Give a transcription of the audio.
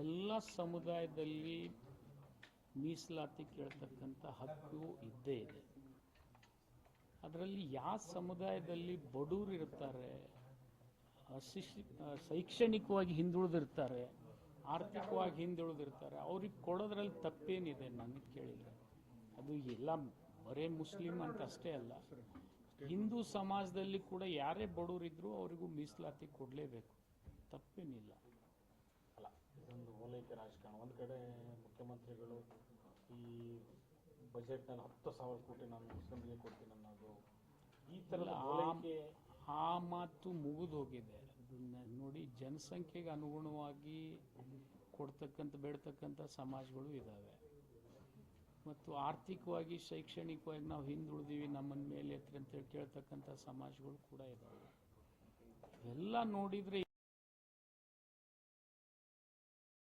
ಎಲ್ಲ ಸಮುದಾಯದಲ್ಲಿ ಮೀಸಲಾತಿ ಕೇಳ್ತಕ್ಕಂಥ ಹಕ್ಕು ಇದ್ದೇ ಇದೆ. ಅದರಲ್ಲಿ ಯಾವ ಸಮುದಾಯದಲ್ಲಿ ಬಡವರು ಇರ್ತಾರೆ ಶೈಕ್ಷಣಿಕವಾಗಿ ಹಿಂದುಳಿದಿರ್ತಾರೆ ಆರ್ಥಿಕವಾಗಿ ಹಿಂದುಳಿದಿರ್ತಾರೆ ಅವ್ರಿಗೆ ಕೊಡೋದ್ರಲ್ಲಿ ತಪ್ಪೇನಿದೆ ನನಗೆ ಕೇಳಿದರೆ. ಅದು ಎಲ್ಲ ಬರೇ ಮುಸ್ಲಿಂ ಅಂತ ಅಷ್ಟೇ ಅಲ್ಲ. ಹಿಂದೂ ಸಮಾಜದಲ್ಲಿ ಕೂಡ ಯಾರೇ ಬಡವರಿದ್ರು ಅವರಿಗೂ ಮೀಸಲಾತಿ ಕೊಡಲೇಬೇಕು. ತಪ್ಪೇನಿಲ್ಲ. ಅಲ್ಲ ಇದೊಂದು ಓಲೈಕೆ ರಾಜಕಾರಣ. ಒಂದು ಕಡೆ ಮುಖ್ಯಮಂತ್ರಿಗಳು ಈ ಬಜೆಟ್ನಲ್ಲಿ ಹತ್ತು ಸಾವಿರ ಕೋಟಿ ನಾನು ಮುಸ್ಲಿಮ್ಗೆ ಕೊಡ್ತೀನಿ ಅನ್ನೋದು. ಈ ಥರ ಆ- ಮಾತು ಮುಗಿದು ಹೋಗಿದೆ ಅದನ್ನ ನೋಡಿ ಜನಸಂಖ್ಯೆಗೆ ಅನುಗುಣವಾಗಿ ಕೊಡ್ತಕ್ಕಂಥ ಬೇಡ್ತಕ್ಕಂಥ ಸಮಾಜಗಳು ಇದ್ದಾವೆ ಮತ್ತು ಆರ್ಥಿಕವಾಗಿ ಶೈಕ್ಷಣಿಕವಾಗಿ ನಾವು ಹಿಂದುಳಿದೀವಿ ನಮ್ಮನ್ನ ಅಂತೇಳಿ ಕೇಳ್ತಕ್ಕಂಥ ಸಮಾಜಗಳು ಕೂಡ ಇದ್ದಾವೆ ಎಲ್ಲ ನೋಡಿದರೆ